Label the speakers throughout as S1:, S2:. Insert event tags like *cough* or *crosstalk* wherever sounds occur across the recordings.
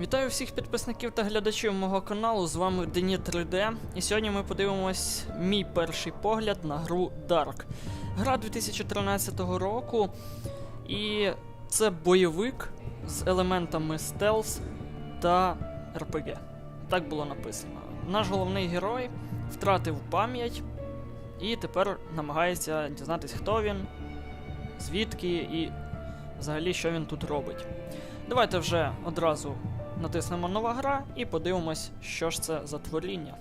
S1: Вітаю всіх підписників та глядачів мого каналу. З вами Дені 3D. І сьогодні ми подивимось мій перший погляд на гру Dark. Гра 2013 року. І це бойовик з елементами стелс та РПГ. Так було написано. Наш головний герой втратив пам'ять і тепер намагається дізнатися, хто він, звідки і взагалі що він тут робить. Давайте вже одразу натиснемо нова гра і подивимось, що ж це за творіння.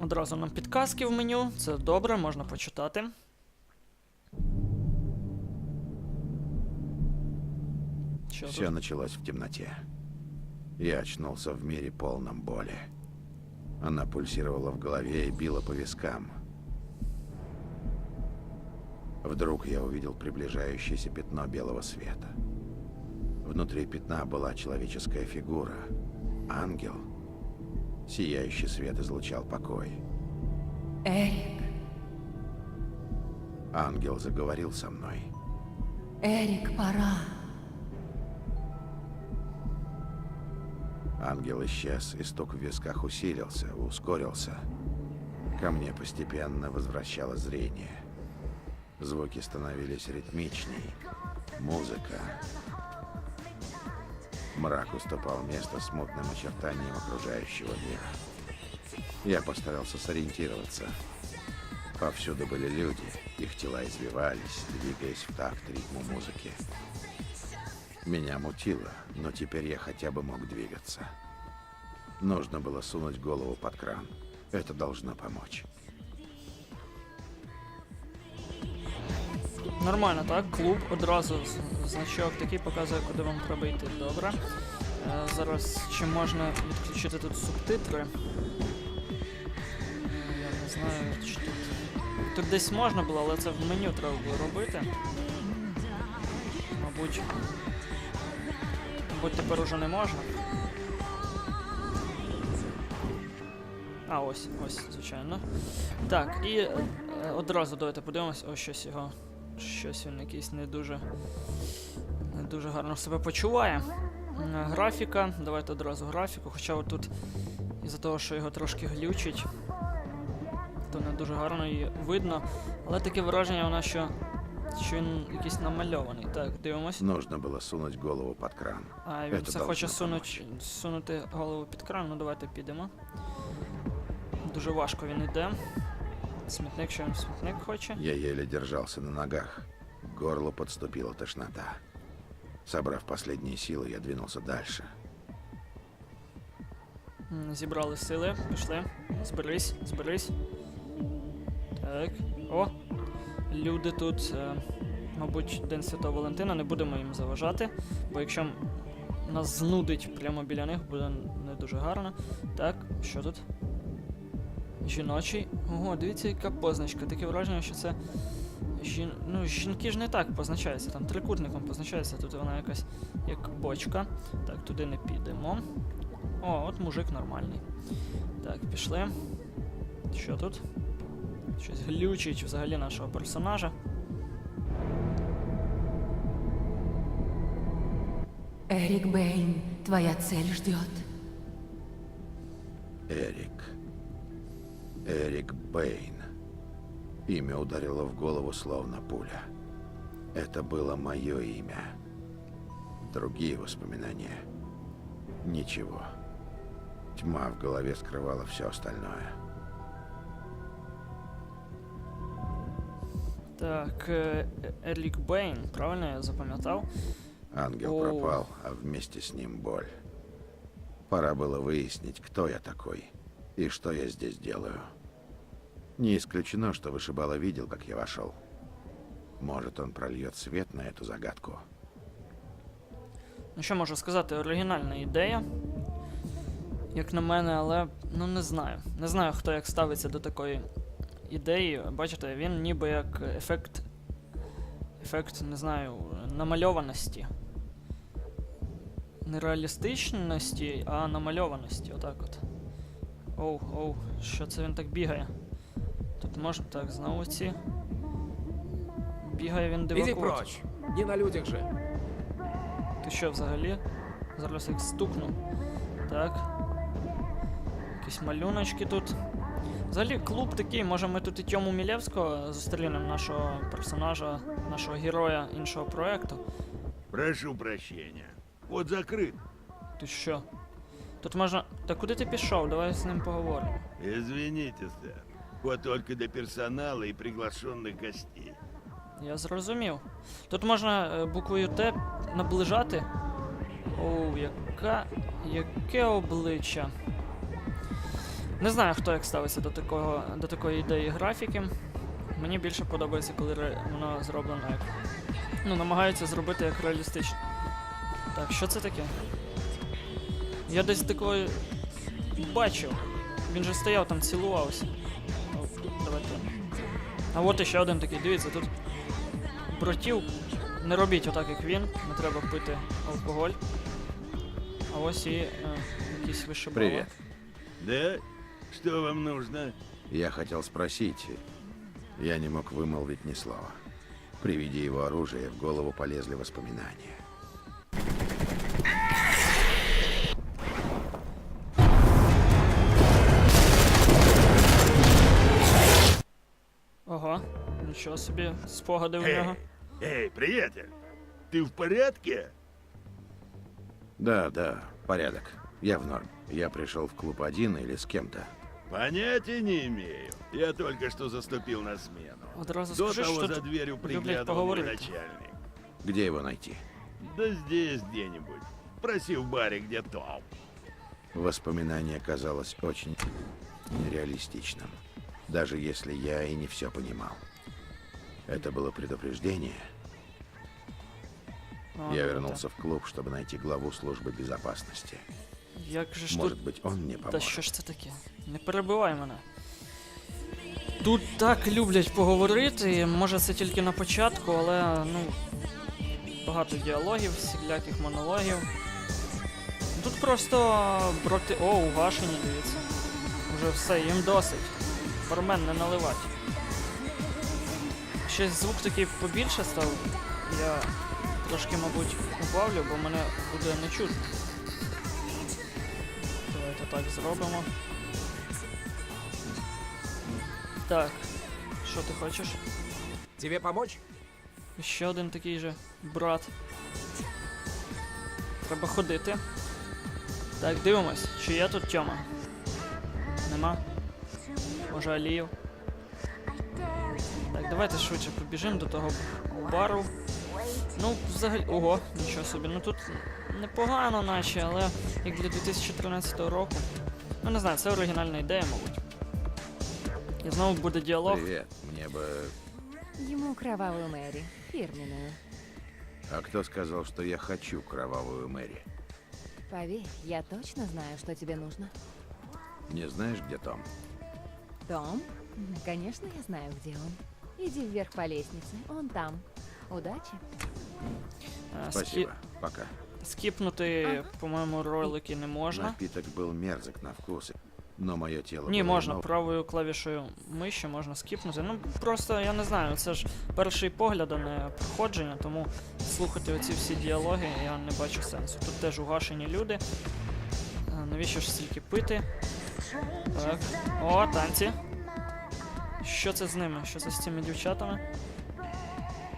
S1: Одразу нам підказки в меню, це добре, можна почитати. Що
S2: Все
S1: тут?
S2: началось в темноте. Я очнулся в мире полном боли. Она пульсировала в голове и била по вискам. Вдруг я увидел приближающееся пятно белого света. Внутри пятна была человеческая фигура. Ангел. Сияющий свет излучал покой.
S3: Эрик,
S2: Ангел заговорил со мной.
S3: Эрик, пора.
S2: Ангел исчез, и стук в висках усилился, ускорился. Ко мне постепенно возвращалось зрение. Звуки становились ритмичней. Музыка. Мрак уступал место смутным очертаниям окружающего мира. Я постарался сориентироваться. Повсюду были люди, их тела извивались, двигаясь в такт ритму музыки. Меня мутило, но теперь я хотя бы мог двигаться. Нужно было сунуть голову под кран. Это должно помочь.
S1: Нормально, так? Клуб одразу значок такий показує, куди вам треба йти. Добре. Е, зараз чи можна відключити тут субтитри? Я не знаю, чи тут. Тут десь можна було, але це в меню треба було робити. Мабуть. Мабуть, тепер уже не можна. А, ось, ось, звичайно. Так, і е, одразу давайте подивимось, ось щось його. Щось він якийсь не дуже. Не дуже гарно себе почуває. Графіка, давайте одразу графіку, хоча отут із-за того, що його трошки глючить, то не дуже гарно її видно. Але таке враження нас, що, що він якийсь намальований. Так, дивимось.
S2: Нужно было сунуть голову под кран.
S1: А він
S2: Це
S1: все хоче сунуть, сунути голову під кран, ну давайте підемо. Дуже важко він йде. Смітник, що смітник хоче.
S2: Я еле держался на ногах. К горлу подступила тошнота. Собрав последние силы, я двинулся дальше.
S1: Зібрали сили, пішли. Зберись, зберись. Так. О! Люди тут, е, мабуть, День Святого Валентина, не будемо їм заважати, бо якщо нас знудить прямо біля них, буде не дуже гарно. Так, що тут? Жіночий. Ого, дивіться, яка позначка. Таке враження, що це. Жін... Ну, жінки ж не так позначаються, там трикутником позначається, тут вона якась як бочка. Так, туди не підемо. О, от мужик нормальний. Так, пішли. Що тут? Щось глючить взагалі нашого персонажа.
S3: Эрик Бэйн, твоя цель ждет.
S2: Эрик. Эрик Бэйн. Имя ударило в голову словно пуля. Это было мое имя. Другие воспоминания. Ничего. Тьма в голове скрывала все остальное.
S1: Так, е, е, Елік Бейн, правильно я запам'ятав?
S2: Ангел
S1: О.
S2: пропал, а вместе с ним боль. Пора было выяснить, кто я такой и что я здесь делаю. Не исключено, что вышибала видел, как я вошел. Может, он прольет свет на эту загадку.
S1: Ну що можу сказати, оригінальна ідея. Як на мене, але ну не знаю. Не знаю, хто як ставиться до такої ідеї. Бачите, він ніби як ефект. Ефект, не знаю, намальованості. Не реалістичності, а намальованості. Отак от. Оу, оу, що це він так бігає? Тут можна. Так, знову ці. Бігає він
S4: Иди
S1: дивакувати.
S4: прочь, не на людях же.
S1: Ти що взагалі? Зараз їх стукну. Так. Якісь малюночки тут. Взагалі клуб такий, може ми тут і Тьому Мілєвського зустрінемо нашого персонажа, нашого героя іншого проекту.
S4: Прошу прощения. Вот закрыт.
S1: Ти що? Тут можна. Та куди ти пішов? Давай з ним поговоримо.
S4: Извините, сэр. Вот только для персонала и приглашенных гостей.
S1: Я зрозумів. Тут можна е, буквою Т наближати. Оу, яка. яке обличчя. Не знаю, хто як ставиться до такого до такої ідеї графіки. Мені більше подобається, коли ре- воно зроблено як. Ну, намагаються зробити як реалістично. Так, що це таке? Я десь такої бачив. Він же стояв там, цілувався. А от іще один такий, дивіться, тут братів. Не робіть отак, як він, не треба пити алкоголь. А ось і е, якісь вишибали.
S2: Привет.
S4: Да? Что вам нужно?
S2: Я хотел спросить. Я не мог вымолвить ни слова. При виде его оружия в голову полезли воспоминания.
S1: Нічого собі, спогади у
S4: Эй,
S1: нього.
S4: эй, приятель, ты в порядке?
S2: Да, да, порядок. Я в норм. Я пришел в клуб один или с кем-то.
S4: Понятия не имею. Я только что заступил на смену.
S1: Одразу
S4: До
S1: скажи,
S4: того
S1: що
S4: за
S1: тут
S4: дверью
S1: люблять
S4: приглядывал мой
S1: поговорити.
S4: начальник.
S2: Где его найти?
S4: Да здесь где-нибудь. Проси в баре, где Том.
S2: Воспоминание казалось очень нереалистичным. Даже если я и не все понимал. Это было предупреждение.
S1: А,
S2: Я
S1: ну,
S2: вернулся в клуб, чтобы найти главу службы безопасности.
S1: так. Як же ж
S2: Может
S1: тут.
S2: быть, он мне
S1: Та
S2: поможет.
S1: що ж це таке? Не перебивай мене. Тут так люблять поговорити, може це тільки на початку, але ну. Багато діалогів, всіляких монологів. Тут просто брати. О, угашені, дивіться. Уже все, їм досить. Бармен не наливать. Щось звук такий побільше став. Я трошки, мабуть, убавлю, бо мене буде не чутно. Давайте так зробимо. Так, що ти хочеш?
S5: Тебе помочь?
S1: Ще один такий же брат. Треба ходити. Так, дивимось, чи є тут Тьома? Нема? Може Аліїв? Так, давайте швидше побіжимо до того бару. Ну, взагалі. Ого, нічого собі. Ну тут непогано, наче, але як для 2013 року. Ну не знаю, це оригінальна ідея, мабуть. І знову буде діалог.
S2: Привет. Мне бы...
S3: Ему кровавую Мэри, фирменную.
S2: А кто сказал, что я хочу кровавую Мэри?
S3: Поверь, я точно знаю, что тебе нужно.
S2: Не знаешь, где Том?
S3: Том? М, Конечно, я знаю, где он. Иди вверх по лестнице, он там. Удачи.
S2: Спасибо. Пока.
S1: Скіпнути, по-моєму, ролики не можна.
S2: Напиток был мерзок на вкус, но мое тело
S1: Ні,
S2: было
S1: можна
S2: иного.
S1: правою клавішою миші можна скіпнути. Ну просто я не знаю, це ж перший погляд, а не проходження, тому слухати оці всі діалоги я не бачу сенсу. Тут теж угашені люди. Навіщо ж стільки пити? Так. О, танці. Що це з ними? Що це з цими дівчатами?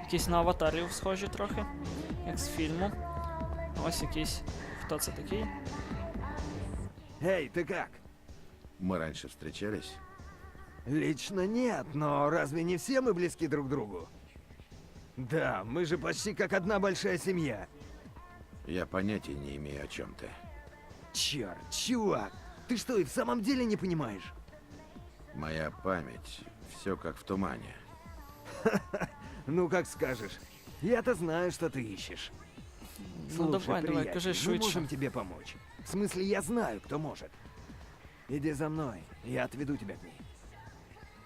S1: Якісь на аватарів схожі трохи, як з фільму. Ось якийсь. Хто це такий?
S5: Эй, ты как?
S2: Мы раньше встречались?
S5: Лично нет, но разве не все мы близки друг другу? Да, мы же почти как одна большая семья.
S2: Я понятия не имею, о чем ты.
S5: Черт, чувак, ты что, и в самом деле не понимаешь?
S2: Моя память, все как в тумане. *laughs*
S5: Ну, как скажешь. Я-то знаю, что ты ищешь.
S1: Ну
S5: Слушай,
S1: давай, давай,
S5: приятель,
S1: кажи
S5: мы
S1: швидше.
S5: можем тебе помочь. В смысле, я знаю, кто может. Иди за мной, я отведу тебя к ней.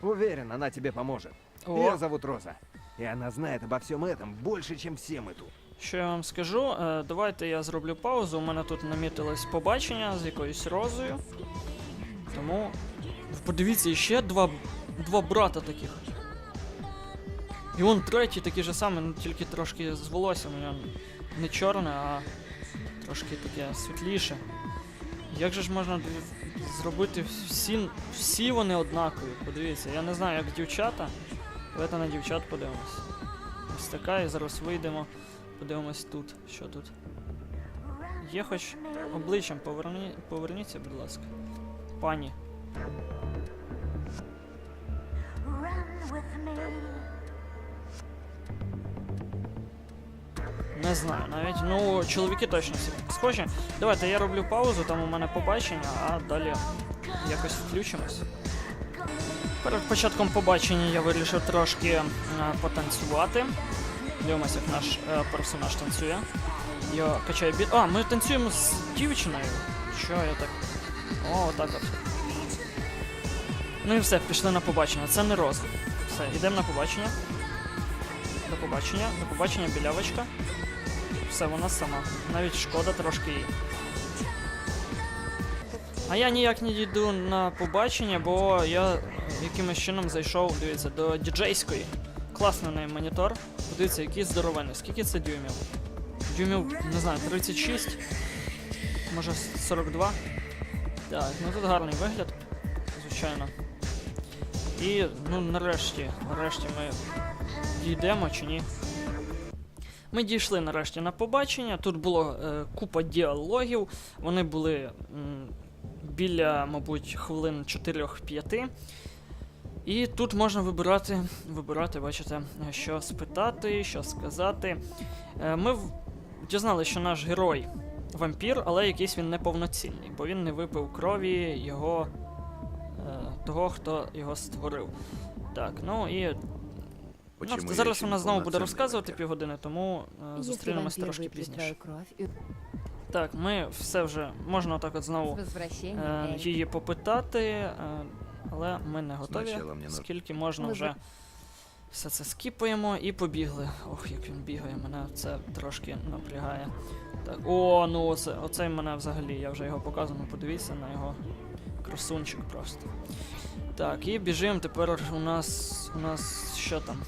S5: Уверен, она тебе поможет.
S1: О.
S5: Ее зовут Роза. И она знает обо всем этом больше, чем все мы тут.
S1: Що я вам скажу? Е, давайте я зроблю паузу. У мене тут намітилось побачення з якоюсь розою. Тому. Подивіться, ще два, два брата таких. І он третій такий же самий, ну тільки трошки з волоссям не чорне, а трошки таке світліше. Як же ж можна зробити всі, всі вони однакові? Подивіться, я не знаю, як дівчата. Давайте на дівчат подивимось. Ось така, і зараз вийдемо, подивимось тут. Що тут? Є хоч обличчям поверні... поверніться, будь ласка. Пані. Не знаю навіть. Ну, чоловіки точно всі схожі. Давайте я роблю паузу, там у мене побачення, а далі якось включимось. Перед початком побачення я вирішив трошки е, потанцювати. Дивимося, як наш е, персонаж танцює. Я качаю бі... А, ми танцюємо з дівчиною. Що я так. О, отак от. Ну і все, пішли на побачення. Це не роза. Все, йдемо на побачення. До побачення, до побачення, білявочка. Все, вона сама. Навіть шкода трошки їй. А я ніяк не дійду на побачення, бо я якимось чином зайшов, дивіться, до діджейської. Класний в неї монітор. Подивіться, який здоровенний. Скільки це дюймів? Дюймів, не знаю, 36. Може 42. Так, ну тут гарний вигляд, звичайно. І, ну, нарешті, нарешті ми дійдемо чи ні. Ми дійшли нарешті на побачення. Тут було е, купа діалогів. Вони були м, біля, мабуть, хвилин 4-5. І тут можна вибирати, вибирати, бачите, що спитати, що сказати. Е, ми дізналися, що наш герой вампір, але якийсь він неповноцінний, бо він не випив крові його е, того, хто його створив. Так, ну і
S2: Почему
S1: Ну,
S2: я
S1: зараз
S2: еще
S1: вона
S2: не
S1: знову буде
S2: полноценный
S1: розказувати
S2: вампир?
S1: півгодини, тому е,
S3: Если
S1: зустрінемось
S3: вампир
S1: трошки
S3: выпьет
S1: пізніше.
S3: твою кровь, и
S1: Так, ми все вже можна отак от
S3: с
S1: знову
S3: возвращением,
S1: е,
S3: Эль.
S1: її попитати, е, але ми не готові.
S2: Спочатку мені нужно-
S1: Скільки можна
S3: Ми
S1: вже
S3: за-
S1: все це скіпаємо і побігли. Ох, як він бігає, мене це трошки напрягає. Так, о, ну оце, оцей мене взагалі, я вже його показував, ну подивіться на його красунчик просто. Так, і біжимо тепер у нас. У нас що там?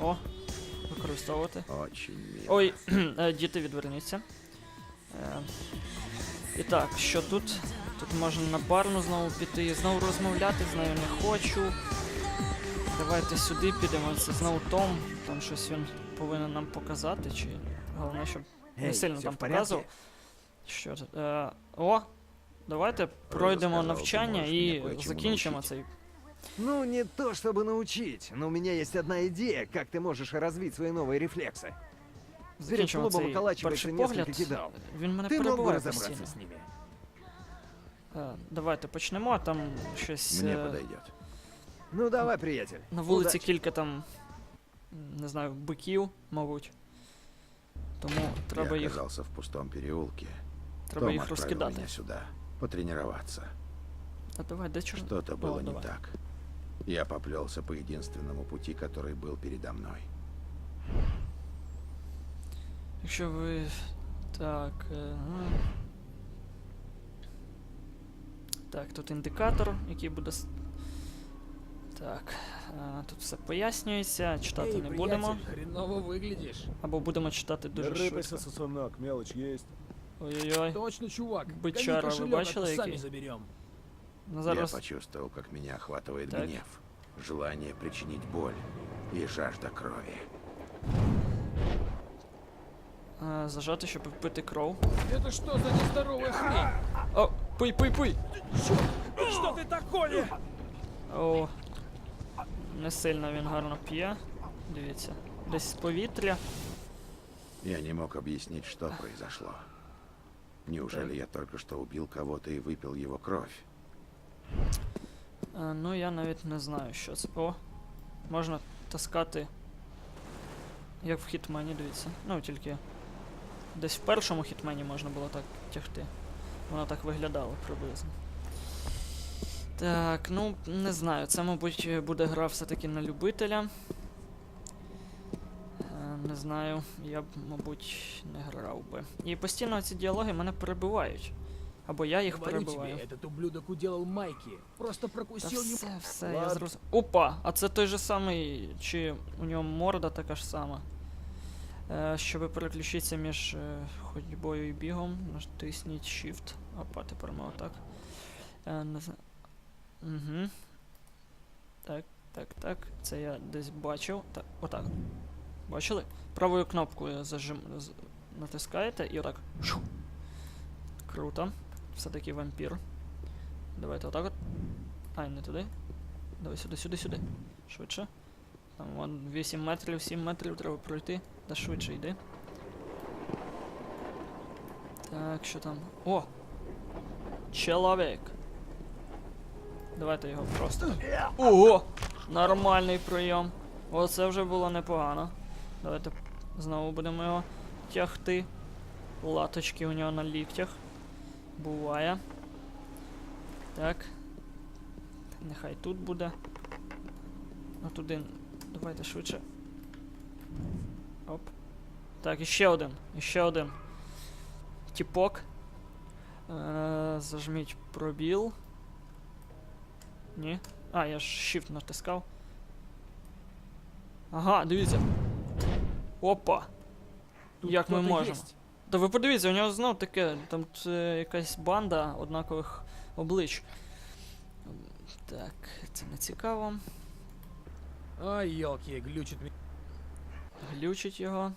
S1: О, використовувати.
S2: Очень.
S1: Ой, *clears throat* е, діти, відверніться. Е, І так, що тут? Тут можна на барну знову піти, знову розмовляти з нею не хочу. Давайте сюди підемо, це знову Том. Там щось він повинен нам показати, чи головне, щоб не сильно
S5: всё
S1: там показував. Що тут? Е, о! Давайте пройдемо
S2: сказав, ти
S1: навчання
S2: можеш
S1: і
S2: мене кое-чому
S1: закінчимо
S2: научити.
S1: цей.
S5: Ну, не то чтобы научить, но у меня есть одна идея, как ты можешь развить свои новые рефлексы. Перед
S1: Закінчимо
S5: клубом
S1: цей
S5: околачивается
S1: перший
S5: несколько
S1: погляд.
S5: кидал.
S1: Він мене
S5: Ты мог бы
S1: перебуває
S5: разобраться
S1: постійно.
S5: с ними.
S1: Е, давайте почнемо, а там щось.
S2: Мне
S1: е,
S2: подойдет.
S5: Ну давай, приятель.
S1: На вулиці
S5: удачи.
S1: кілька там, м, не знаю, биків, мабуть. Тому треба
S2: я
S1: їх,
S2: оказался в пустом переулке.
S1: треба
S2: Том
S1: їх
S2: отправил
S1: розкидати.
S2: меня сюда. Потренироваться.
S1: А давай, де чорт?
S2: Что-то было не
S1: давай.
S2: так. Я поплелся по единственному пути, который был передо мной.
S1: Якщо ви. Так. Е... ну. Так, тут індикатор, який буде. Так. Е, тут все пояснюється, читати
S6: Эй,
S1: не будемо.
S6: хреново выглядишь.
S1: Або будемо читати дуже швидко.
S7: сосунок, мелочь есть.
S1: Ой-ой-ой.
S6: Точно, чувак.
S1: Бычара,
S6: Гони
S1: вы
S6: кошелек,
S1: бачили,
S6: а то сами
S1: який?
S6: заберем.
S1: Ну
S2: Я
S1: зараз.
S2: почувствовал, как меня охватывает
S1: Так.
S2: гнев, желание причинить боль и жажда крови.
S1: Е, зажати, щоб впити кров.
S6: Это что за нездоровая хрень?
S1: О, пий, пий, пий!
S6: Что ты такое?
S1: О, не сильно він гарно п'є. Дивіться. Десь з повітря.
S2: Я не мог объяснить, что произошло. Неужели я только что убил кого-то и выпил его кровь?
S1: Е, ну я навіть не знаю, що це. О, можна таскати. Як в хітмені, дивіться. Ну, тільки десь в першому хітмені можна було так тягти. Воно так виглядало приблизно. Так, ну, не знаю. Це, мабуть, буде гра все-таки на любителя. Не знаю, я б, мабуть, не грав би. І постійно ці діалоги мене перебивають. Або я їх
S6: Говорю
S1: перебиваю.
S6: тебе, этот ублюдок уделал Майки. Просто
S1: Та
S6: прокусил
S1: все, все, я
S6: Ладно.
S1: зрозумів. Опа! А це той же самий, чи у нього морда така ж сама. Е, щоб переключитися між е, ходьбою і бігом, натисніть Shift. Опа, тепер ми отак. Е, не знаю. Угу. Так, так, так. Це я десь бачив. Так, отак. Бачили? Правою кнопкою зажим... натискаєте і отак. Шу. Круто. Все-таки вампір. Давайте отак от. Ай, не туди. Давай сюди, сюди, сюди. Швидше. Там вон 8 метрів, 7 метрів треба пройти. Да швидше йди. Так, що там? О! Чоловік. Давайте його просто. Ого! Нормальний прийом. Оце вже було непогано. Давайте знову будемо його тягти. Латочки у нього на ліктях. Буває. Так. Нехай тут буде. А туди. Давайте швидше. Оп. Так, іще один. Іще один. Тіпок. Е, зажміть пробіл. Ні. А, я ж Shift натискав. Ага, дивіться. Опа.
S6: Тут
S1: Як ми можемо?
S6: есть.
S1: Та ви подивіться, у нього знов таке, там е, якась банда однакових облич. Так, це не цікаво.
S6: Ай, елки, глючит меня.
S1: Глючить його.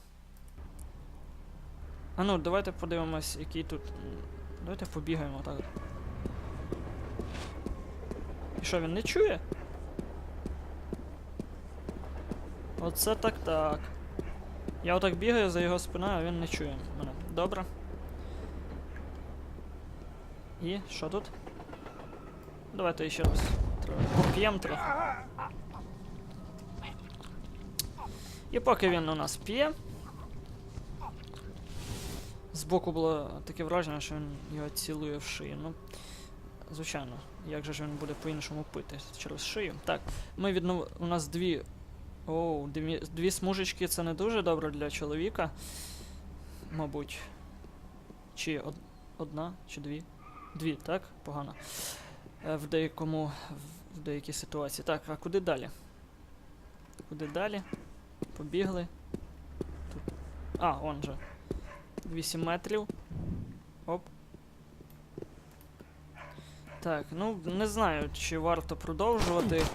S1: А ну, давайте подивимось, який тут. Давайте побігаємо так. І що, він не чує? Оце так так. Я отак бігаю за його спиною, а він не чує мене. Добре. І що тут? Давайте ще раз. Поп'ємо трохи. І поки він у нас п'є. Збоку було таке враження, що він його цілує в шию. Ну, звичайно, як же ж він буде по-іншому пити через шию. Так, ми віднов... У нас дві. Оу, дві, дві смужечки це не дуже добре для чоловіка. Мабуть. Чи од... одна, чи дві? Дві, так? Погано. Е, В деякому. в- деякій ситуації. Так, а куди далі? Куди далі? Побігли. Тут. А, он же. 8 метрів. Оп. Так, ну не знаю, чи варто продовжувати.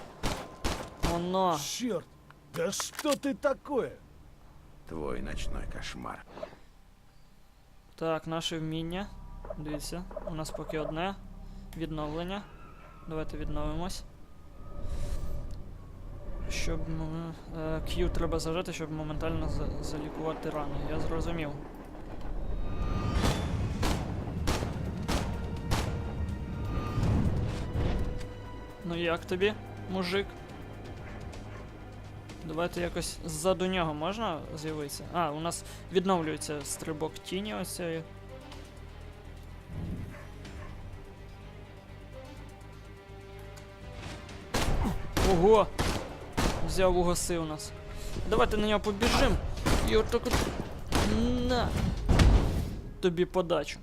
S1: Воно.
S4: Черт! Да что ты такое?
S2: Твой ночной кошмар.
S1: Так, наше вміння. Дивіться, у нас поки одне. Відновлення. Давайте відновимось. Щоб м- е, Q треба зажати, щоб моментально за- залікувати рани. Я зрозумів. Ну як тобі, мужик? Давайте якось ззаду нього можна з'явитися? А, у нас відновлюється стрибок тіні ось цієї. Ого! Взяв угасив нас. Давайте на нього побіжим. І отак от. На. Тобі подачу.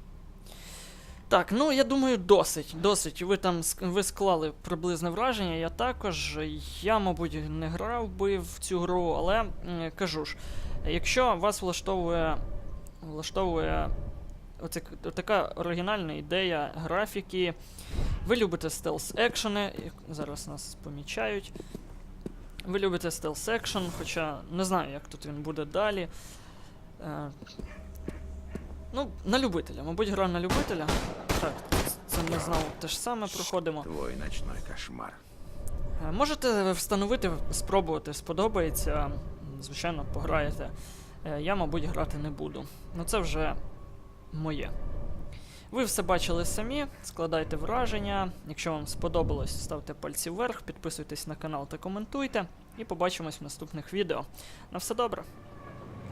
S1: Так, ну я думаю, досить. Досить. Ви там ви склали приблизне враження, я також. Я, мабуть, не грав би в цю гру, але кажу ж, якщо вас влаштовує. влаштовує оце, така оригінальна ідея графіки. Ви любите стелс екшени, зараз нас помічають. Ви любите стелс екшен, хоча не знаю, як тут він буде далі. Ну, на любителя, мабуть, гра на любителя. Так, це ми знову те ж саме проходимо.
S2: Твой ночной кошмар.
S1: Е, Можете встановити, спробувати, сподобається. Звичайно, пограєте. Е, Я, мабуть, грати не буду. Ну це вже моє. Ви все бачили самі, складайте враження. Якщо вам сподобалось, ставте пальці вверх, підписуйтесь на канал та коментуйте. І побачимось в наступних відео. На все добре!